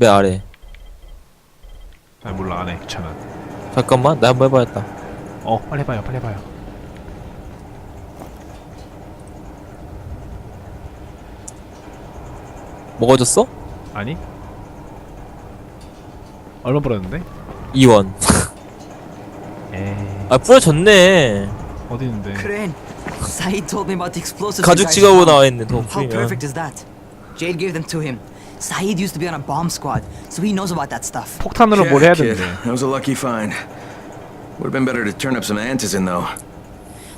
맨 아래. 아 몰라 안해 귀찮아 잠깐만, 나 한번 해봐야겠다. 어 빨리 해봐요 빨리 해봐요 먹어졌어? 아니? 얼마 벌었는데? 2원. 에이 아, 뿌려졌네. 어디 있는데 Crane, Saeed told me about the explosives. you 가죽 guys 지갑으로 found. 나와있네, 더 How 뿌리면. perfect is that? Jade gave them to him. Saeed used to be on a bomb squad, so he knows about that stuff. 폭탄으로 뭘 해야 kid. 되는데 That was a lucky find. Would have been better to turn up some antizin, though.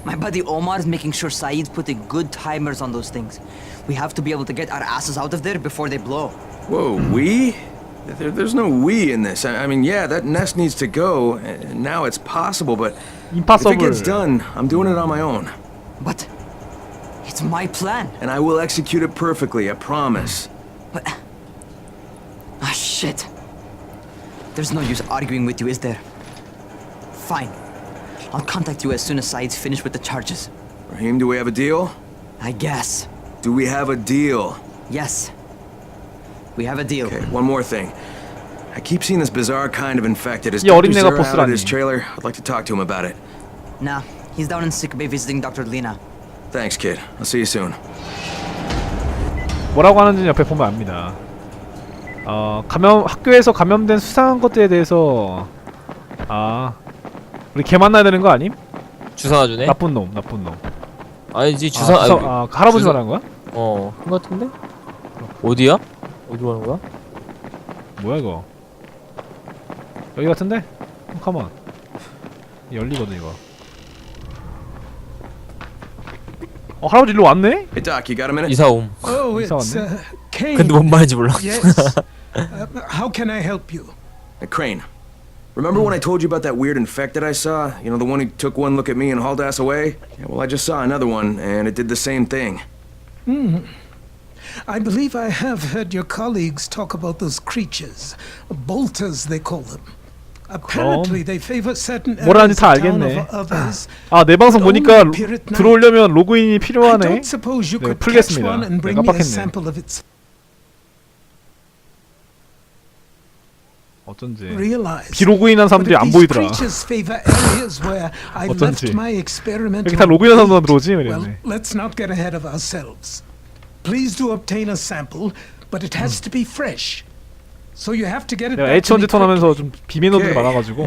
My buddy Omar is making sure Saeed's putting good timers on those things. We have to be able to get our asses out of there before they blow. Whoa, we? There, there's no we in this. I, I mean, yeah, that nest needs to go, and now it's possible, but if it 임파서블 gets done, I'm doing it on my own. But it's my plan. And I will execute it perfectly, I promise. But ah shit. There's no use arguing with you, is there? Fine. I'll contact you as soon as Saeed's finished with the charges. Raheem, do we have a deal? I guess. Do we have a deal? Yes. We have a deal. Okay, one more thing. I keep seeing this bizarre kind of infected. Is 이 Dr. 어린애가 Zera out of his 보스라니. trailer? I'd like to talk to him about it. Nah, he's down in sick bay visiting Dr. Lena. Thanks, kid. I'll see you soon. 뭐라고 하는지 옆에 보면 압니다 어 감염 학교에서 감염된 수상한 것들에 대해서 아 우리 걔 만나야 되는 거 아님? 주사 놔주네? 나쁜 놈 나쁜 놈 아니지, 주사, 아, 아, 주사, 아 할아버지 주사- 말하는 거야? 어, 한것 같은데? 어디야? 어디로 가는 거야? 뭐야 이거 여기 같은데? 어, 가만 열리거든 이거 어 할아버지 일로 왔네? Hey, Doc, you got a minute? 이사옴. Oh, it's 이상한데? uh, Kane. 근데 뭔 말인지 몰라. Yes. uh, how can I help you? Hey, Crane. Remember when I told you about that weird infected I saw? You know, the one who took one look at me and hauled ass away? Yeah, well, I just saw another one, and it did the same thing. I believe I have heard your colleagues talk about those creatures, bolters they call them. Apparently, they favor certain 뭐라는지 areas 다 of town 알겠네. over others. 아 내 방송 Only 보니까 appear at night. 들어오려면 로그인이 I 필요하네 don't suppose you 네, could catch 풀겠습니다. one and 네, bring me a 깜빡했네. sample of its. 어쩐지 Realize. 비로 그인한 But 사람들이 안 these 보이더라 creatures favor areas where I 어쩐지. left my experimental. 여기 다 로그인한 사람만. 들어오지 Well, 그랬네 let's not get ahead of ourselves. Please do obtain a sample, but it has to be fresh. So you have to get it 내가 back to me H1Z 턴하면서. 좀 Okay, 많아가지고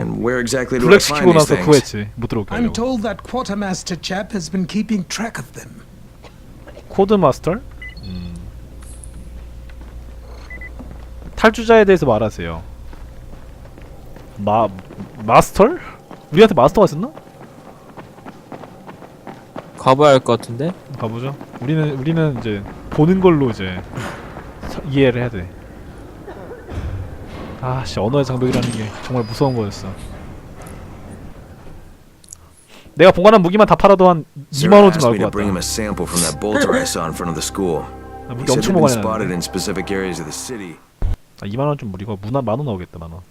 블랙 시키고 나서? 구했지 못 들어오게 I'm told that quartermaster chap has been keeping track of them. 코드 마스터? 음. 탈주자에 대해서 말하세요 마... 마스터? 우리한테 마스터가 있었나? 가봐야 할 것 같은데? 가보죠 우리는 우리는 이제 보는 걸로 이제 서- 이해를 해야 돼 아씨 언어의 장벽이라는 게 정말 무서운 거였어 내가 보관한 무기만 다 팔아도 한 Sir 2만 원쯤 asked 나올 me to 것 bring him 같다 a sample from that bolter I saw in front of the school. 나 He 무기 said 엄청 they've been 먹어야 spotted 되는데 in specific areas of the city. 아 2만 원좀 무리고 문화 만원 나오겠다 만 원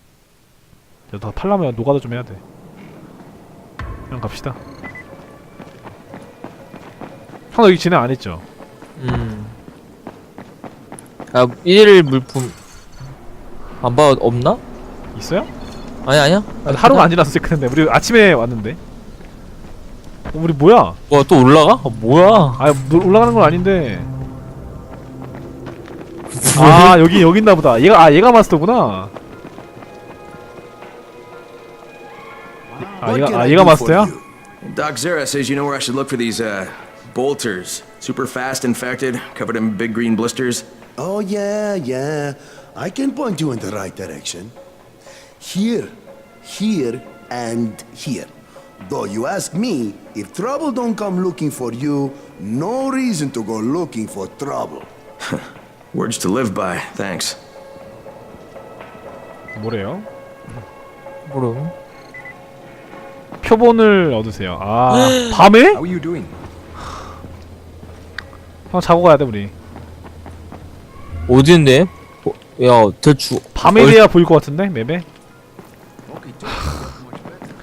다 팔려면 노가다 좀 해야 돼 그냥 갑시다 형 여기 진행 안 했죠? 음. 아, 일일 물품. 안 봐, 없나? 있어요? 아니, 아니야. 아, 하루가 안 지났어 체크했는데 우리 아침에 왔는데 어, 우리 뭐야? 와, 또 올라가? 아, 뭐야? 아 뭐, 올라가는 건 아닌데 아 여기 여기 있나 보다 얘가 아 얘가 마스터구나 아 What 얘가 can 아 I 얘가 do for 마스터야? you? Doc Zera says you know where I should look for these uh, bolters. Super fast infected, covered in big green blisters. Oh, yeah, yeah. I can point you in the right direction. Here, here, and here. Though you ask me, if trouble don't come looking for you, no reason to go looking for trouble. Words to live by, thanks. 뭐래요? 모름. 표본을 얻으세요 아 밤에? How are you doing? 형 자고 가야 돼 우리 어디인데? 어, 야, 대충. 밤에 얼- 돼야 보일 것 같은데 맵에?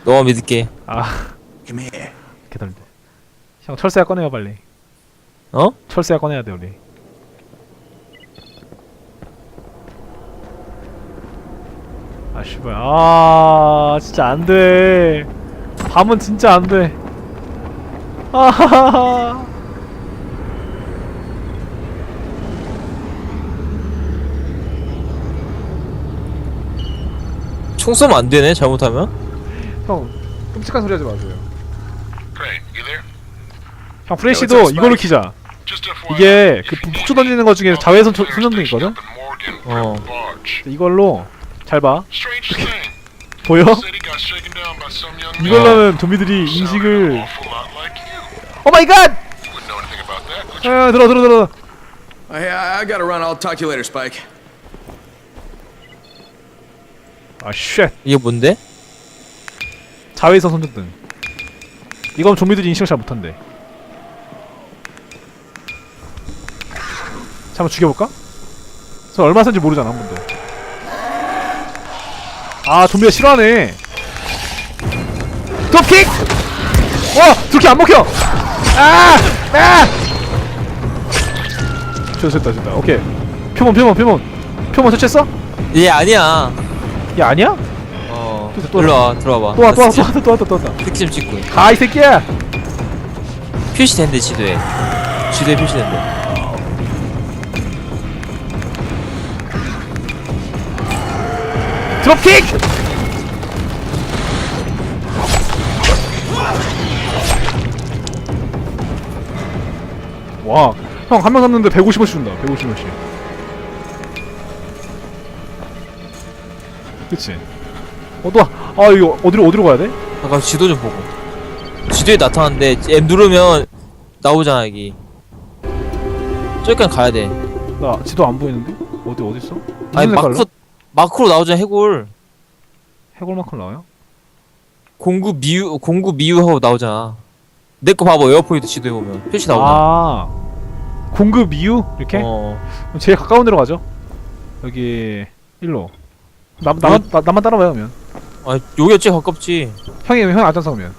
너만 믿을게. 아 Come here. 형 철새야 꺼내요 빨리 어? 철새야 꺼내야 돼 우리 아 씨발 아 진짜 안 돼 밤은 진짜 안 돼 아하하하 총 쏘면 안 되네 잘못하면 형 끔찍한 소리 하지 마세요 Great, you there? 형 프레시도 이걸로 키자 Just FYI, 이게 그 need 던지는 것 중에 자외선 소년등 station 있거든? 어. 이걸로 잘 봐 Strange thing. 보여? Man. 이걸로는 좀비들이 인식을 awful lot like you. 오 마이 갓! 아, 들어 들어 들어 I, I, I gotta run. I'll talk to you later, Spike. 아쉣 이게 뭔데? 자외선 손전등 이건 좀비들이 인식을 잘 못한대 자 한번 죽여볼까? 저 얼마 쓴지 모르잖아 한 번도 아 좀비가 싫어하네 드롭킥! 와! 드롭킥 안 먹혀! 아! 아! 됐다 됐다 오케이 표본 표본 표본 표본 설치했어? 얘 아니야 야 아니야? 어 또, 일로와 들어와봐 또 와 또와나또 왔다 또 왔다 또 왔다 특좀 찍고 있- 가이 새끼야! 표시된대 지도에 지도에 표시된대 드롭킥! 와, 형 한 명 잡는데 150원씩 준다. 150원씩. 그치? 어, 또, 아, 이거 어디로, 어디로 가야 돼? 잠깐 지도 좀 보고 지도에 나타났는데 M 누르면 나오잖아 여기 저기까지 가야 돼 나 지도 안 보이는데? 어디, 어디 있어? 아니 무슨 색깔로? 마크 마크로 나오잖아 해골 해골만큼 나와요? 공구 미유 공구 미유하고 나오잖아 내 거 봐봐 에어포인트 지도에 보면 표시 나오잖아 아, 공급 이유? 이렇게? 어 그럼 제일 가까운 데로 가죠. 여기, 일로. 나, 나만, 나, 나만 따라와요, 그러면. 아, 여기가 제일 가깝지 형이, 형이 앞장서 오면.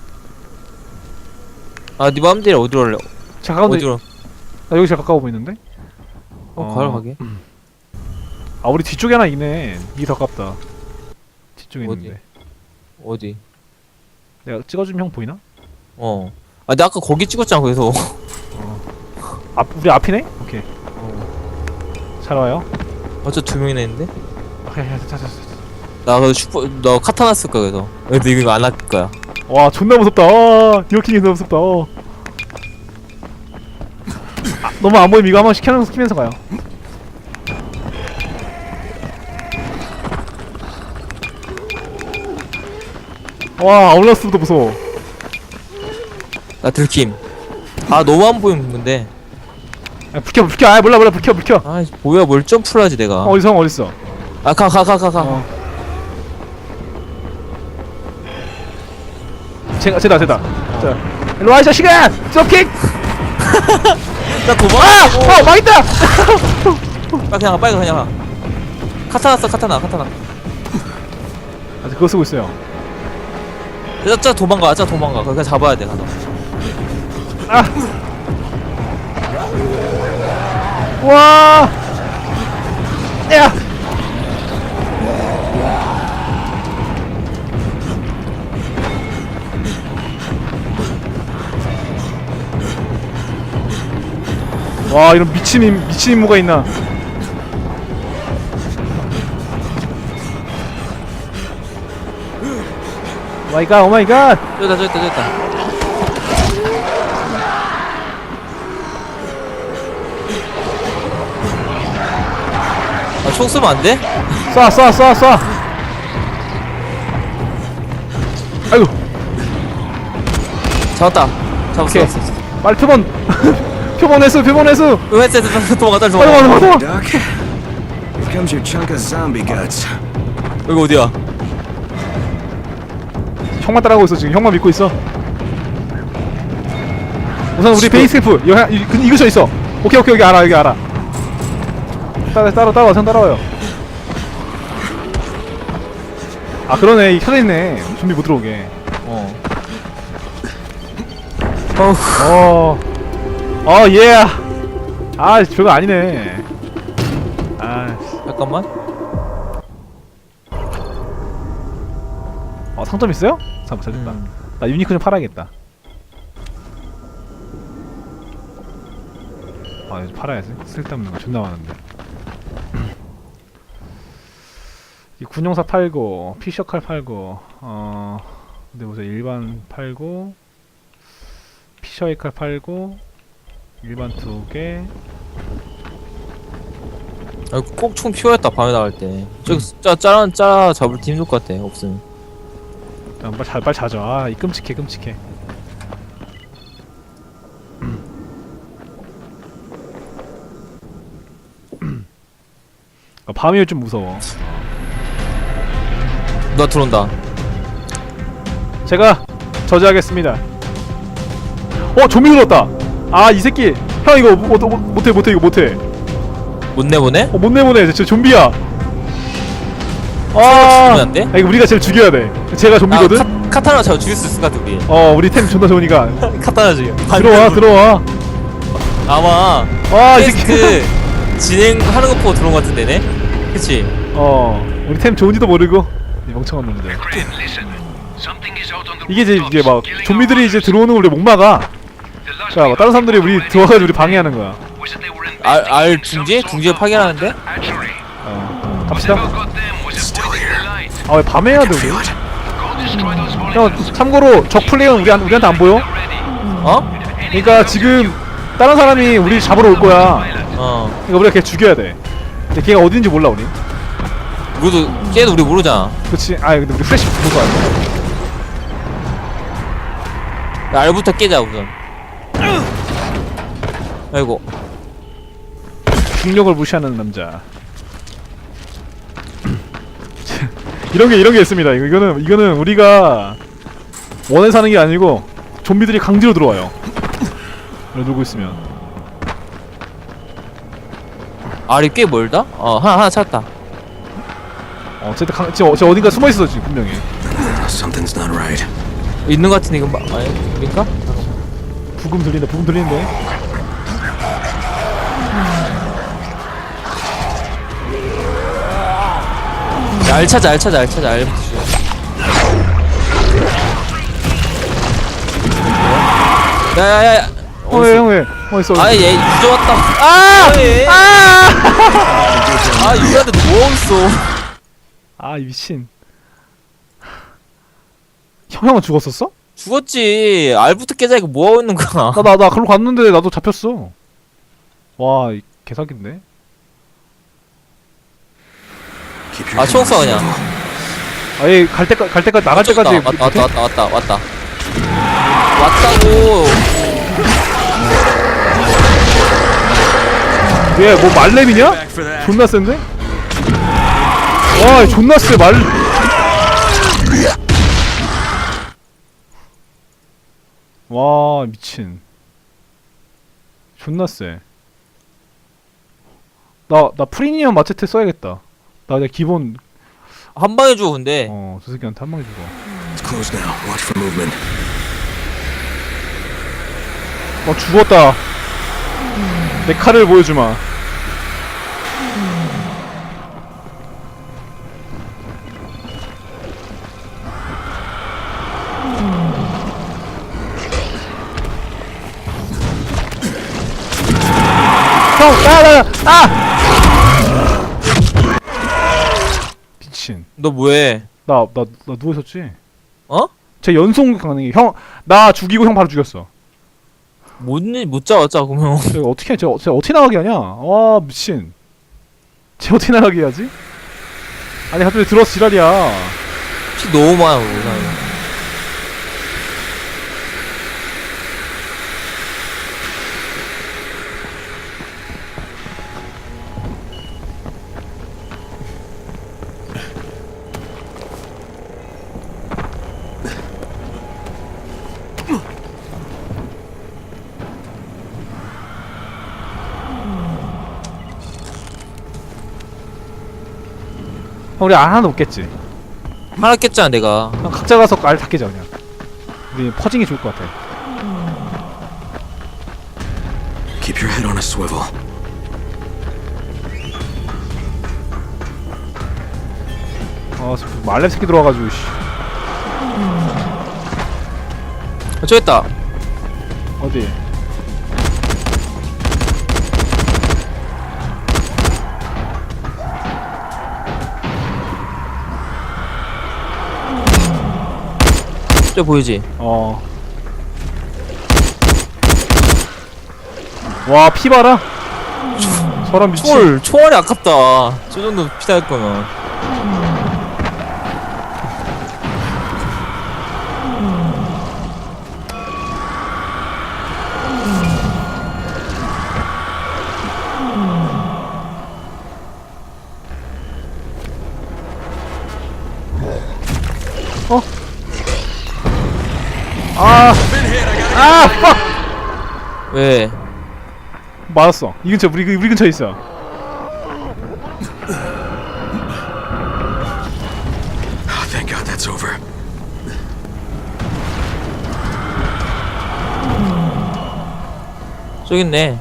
아네 맘대로 어디로 할래 가까운 데, 어디로 나 여기 제일 가까워 보이는데? 어, 어. 가로 가게 아 우리 뒤쪽에 하나 있네 이게 더 가깝다 뒤쪽에 어디? 있는데 어디 내가 찍어주면 형 보이나? 어 아, 내가 아까 거기 찍었잖아, 거기서. 앞 우리 앞이네? 오케이 어. 잘 와요 어째 두 명이나 있는데? 오케이 자 자자 나그 슈퍼, 너 카타나 쓸 거야, 그래서. 근데 이거 안할 거야. 와 존나 무섭다 아, 이어킹이 너무 무섭다 어. 아, 너무 안 보이면 이거 한번 시켜면서 키면서 가요 와 아울라스부터 무서워 나 들킴. 아, 너무 안 보이면 근데. 야, 불켜 불켜 아 몰라 몰라 불켜 불켜 아, 뭐야, 뭘 점프를 하지, 내가. 어, 형 어딨어 아, 가, 가, 가, 가, 가. 어. 제가 제다 제다 자 일로 와 이 자식아 드롭킥 나 도망. 아! 어 망했다 빨리 그냥 가, 빨리 그냥 가. 카타나 써, 카타나, 카타나. 아직 그거 쓰고 있어요 짜, 짜 도망가, 짜 도망가. 그냥 잡아야 돼, 가서. 와 야! 와 이런 미친 임 미친 임무가 있나 마이갓 오마이갓 저기다, 저기다, 저기다. 아, 총 쏘면 안 돼? 쏴 쏴 쏴 쏴 아이고 잡았다. 잡았어. 오케이. 잡았어. 표본 표본 회수 표본 회수 왜 도망가. 와 도망가 Doc, here comes your chunk of zombie guts. 여기 어디야? 형만 따라가고 있어 지금. 형만 믿고 있어. 우선 우리 베이스 캠프. 하- 이- 그- 이거 저 있어. 오케이 오케이 여기 알아 여기 알아. 따라 따라 따라와. 형 따라와요. 아 그러네. 이 켜져 있네. 좀비 못 들어오게. 어. 어. 어, 예. 아, 별거 아니네. 아, 잠깐만. 상점 있어요? 잠깐 잘됐다. 음. 나 유니콘 좀 팔아야겠다. 아 이거 팔아야지. 쓸데없는 거 존나 많은데. 이 군용사 팔고 피셔칼 팔고 어 근데 보세요 일반 팔고 피셔의 칼 팔고 일반 두 개. 아, 꼭총 피워야겠다 밤에 나갈 때 저기 짜, 짜라 짜라 잡을 때 힘들 것 같아 없으면 야, 빨리 자, 빨리 자죠. 아, 이 끔찍해, 끔찍해. 아, 밤이 좀 무서워. 누가 들어온다 제가 저지하겠습니다. 어, 좀비 들었다. 아, 이 새끼. 형 이거 못, 못, 못해, 못해, 이거 못해. 못 내보내? 어, 못 내보내. 저 좀비야. 아, 안 돼? 아, 이거 우리가 제일 죽여야 돼. 제가 좀비거든. 아, 카, 카타나 잘 죽일 수 있을 것 같아 우리 어, 우리 템 존나 좋으니까. 카타나 죽여 들어와, 들어와. 아마 와, 이 새끼. 퀘스트 진행하는 거 보고 들어온 것 같은데 네? 그치? 어, 우리 템 좋은지도 모르고. 이 멍청한 놈들. 이게 이제 이제 막 좀비들이 이제. 들어오는 걸 우리 못 막아. 자, 뭐 다른 사람들이 우리 들어와가지고 우리 방해하는 거야. 알, 알 중지에 of 파견하는데? hatchery. 어, 갑시다. Whatever got them was avoiding the light. 아왜 밤에 해야 돼 우리? 형 참고로 적 플레이어는 우리 우리한테 안 보여? 어? 그러니까 지금 다른 사람이 우리 잡으러 올 거야. 어 그러니까 우리가 걔 죽여야 돼. 근데 걔가 어딘지 몰라 우리. 우리도 걔도 우리 모르잖아 그렇지. 아 근데 우리 플래시 부는 거 아니야? 야, 알부터 깨자 우선 아이고 중력을 무시하는 남자. 이런 게 이런 게 있습니다. 이거 이거는 이거는 우리가 원해서 하는 게 아니고 좀비들이 강제로 들어와요. 놀고 있으면. 알이 꽤 멀다? 어 하나 하나 찾았다 어, 쟤, 강, 쟤, 어- 쟤 어딘가 숨어 있어 지금 분명히. Something's not right. 있는 것 같은데 이건 마, 아니 그니까? 부금 들린다. 부금 들리는데. 알 찾아 알 찾아 알 찾아 알부터 죽여 야야야야 어, 왜, 형 왜? 어 있어. 아얘 유저 왔다 아! 아! 아 유저한테 누워있어 아, 이 미친. 형, 형은 죽었었어? 죽었지 알부터 깨자 이거 뭐하고 있는 거야 나, 나, 나, 글로 갔는데 나도 잡혔어. 와, 이 개사기인데? Keep your 아 초록사 그냥 아, 얘갈 때까지, 갈 때까지, 나갈. 때까지. 왔다? 왔다 왔다 왔다 왔다 왔다고 얘, 뭐, 말렙이냐? 존나 센데? 와, 존나 세, 말. 와, 미친. 존나 세. 나, 나 프리미엄 마체테 써야겠다. 나 그냥 기본, 한 방에 죽어 근데 어, 저 새끼한테 한 방에 죽어. It's closed now. Watch for movement. 어, 죽었다. 내 칼을 보여주마. 형, 나, 나, 아! 너 뭐해 나, 나, 나 누워 있었지? 어? 제 연속 가능해. 형, 나 죽이고 형 바로 죽였어. 못못 잡았자 그러면 제가 어떻게 제가, 제가 어떻게 나가게 하냐? 와 미친. 쟤 어떻게 나가게 하지? 아니 갑자기 들어서 지랄이야. 피 너무 많아 그거 이상 우리 알 하나도 없겠지. 하나 깼잖아 내가 형 각자 가서 알다 깨자 그냥. 우리 퍼징이 좋을 것 같아. Keep your head on a swivel. 아 말렙 새끼 들어와가지고 씨. 아, 저기 있다. 어디? 저 보이지? 어. 와, 피 봐라. 사람 미친. 총알, 총알이 아깝다. 저 정도 피달 거면. 아, 아, 팍! 왜? 맞았어. 이 근처, 우리, 우리 근처에 있어. Oh, thank God that's over. 저기 있네.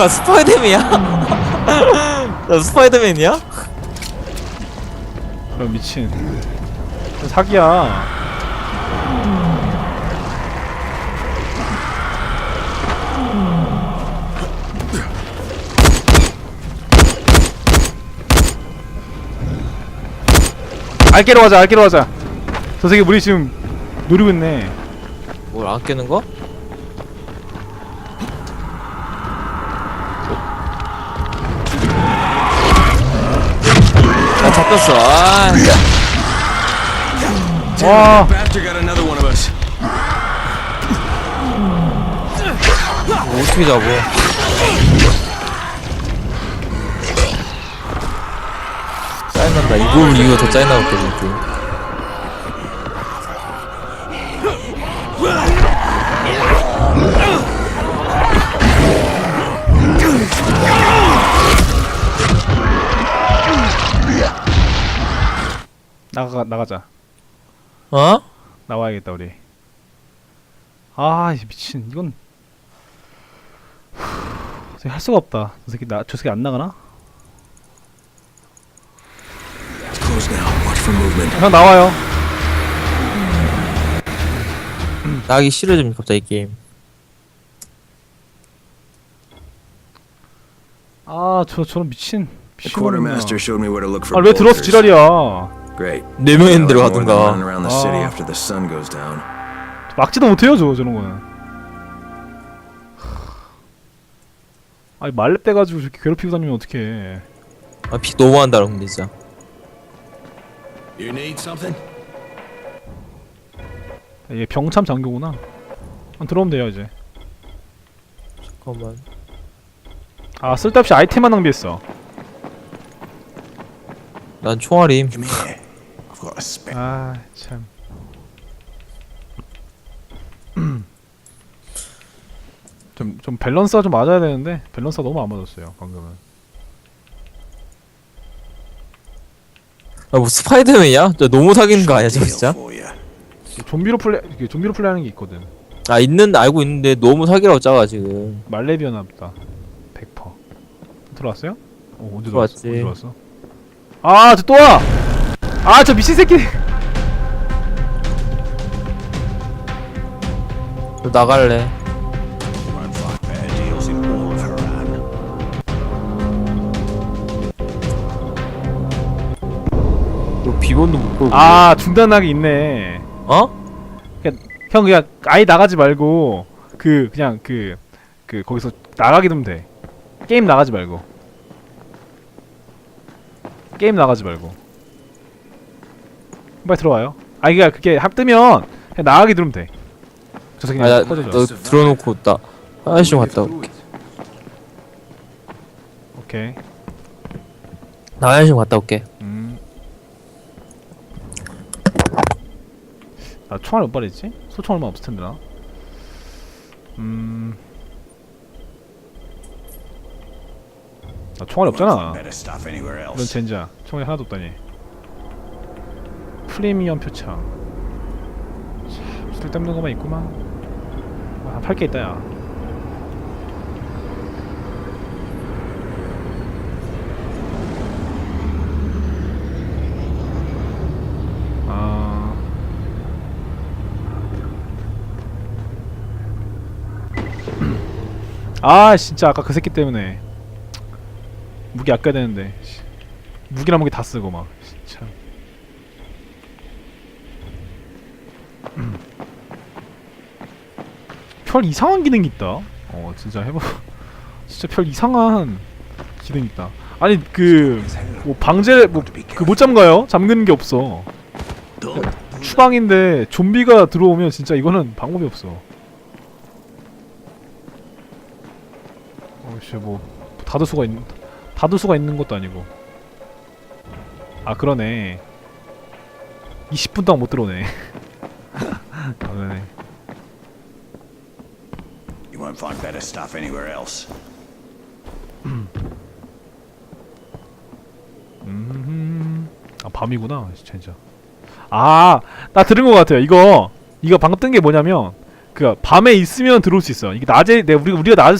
뭐야 스파이더맨이야? 나 스파이더맨이야? 그럼 미친. 사기야. 알게로 가자, 알게로 가자. 저 새끼 우리 지금 노리고 있네. 뭘 안 깨는 거? 와, Bastard got another one of us. 뭐 어떻게 잡어? 짜증난다. 이걸 이거 더 짜증나겠다, 이거. 나가 나가자. 어? 나와야겠다 우리. 아, 이 미친. 이건 할 수가 없다. 저 새끼 나저 새끼 안 나가나? 형 나와요. 나가기 싫어집니다, 갑자기 게임. 아, 저 저런 미친. The quartermaster showed me where to look for. 아, 왜 들어왔어 bolters. 지랄이야. Great. 네 명인 the city 아. 막지도 못해요, 저 저런 거는. 아니 말렙 돼가지고 저렇게 괴롭히고 다니면 어떡해. 아, 피 너무 한다, 근데 진짜. You need something? 얘 병참 장교구나. 한 들어오면 돼요 이제. 잠깐만. 아 쓸데없이 아이템만 낭비했어. 난 총알임. Come here. I've got a spare. 아 참. 좀, 좀 밸런스가 좀 맞아야 되는데 밸런스가 너무 안 맞았어요 방금은 아, 뭐 스파이더맨이야? 저 너무 사귀는 거 아니야, 저 진짜? For you. 좀비로 플레이 좀비로 플레이하는 게 있거든 아, 있는, 알고 있는데 너무 사기라고 짜가, 지금. 말레비아나 보다 100% 들어왔어요? 어 언제 들어왔지. 들어왔어? 언제 들어왔어? 아저 또 와! 아 저 미친 새끼 저 나갈래. 너 비번도 못 보고. 아 중단하기 있네 어? 형 그냥 아예 나가지 말고 그 그냥 그 그 거기서 나가게 되면 돼 게임 나가지 말고 게임 나가지 말고 빨리 들어와요 아 이게 그게 합 뜨면 그냥 나가게 누르면 돼 저 새끼 아, 그냥 나, 꺼져줘 너 들어놓고 나 화장실 좀 갔다 올게. 오케이 나 화장실 좀 갔다 올게. 음. 나 총알 몇 발이지? 소총 얼마 없을 텐데 나. 음. 나 총알이 없잖아 Better stuff anywhere 이런 else. 젠장 총알이 하나도 없다니 프리미엄 표창. 참 쓸데없는 것만 있구만. 아, 팔게 있다 야. 아... 아 진짜 아까 그 새끼 때문에. 무기 아껴야 되는데 씨. 무기랑 무기 다 쓰고 막 진짜 음. 별 이상한 기능이 있다. 어 진짜 해봐 진짜 별 이상한 기능이 있다. 아니 그 뭐 방제 뭐그 못 잠가요? 잠그는 게 없어. 추방인데 좀비가 들어오면 진짜 이거는 방법이 없어. 어씨 뭐 닫을 수가 있는 닫을 수가 있는 것도 아니고. 아 그러네. 20분 동안 못 들어오네. 아 그러네 Won't find better stuff anywhere else. 음, 아 밤이구나 진짜 아 나 들은 것 같아요. 이거 이거 방금 뜬 게 뭐냐면 그 밤에 있으면 들어올 수 있어 이게 낮에 내 우리 우리가 낮에서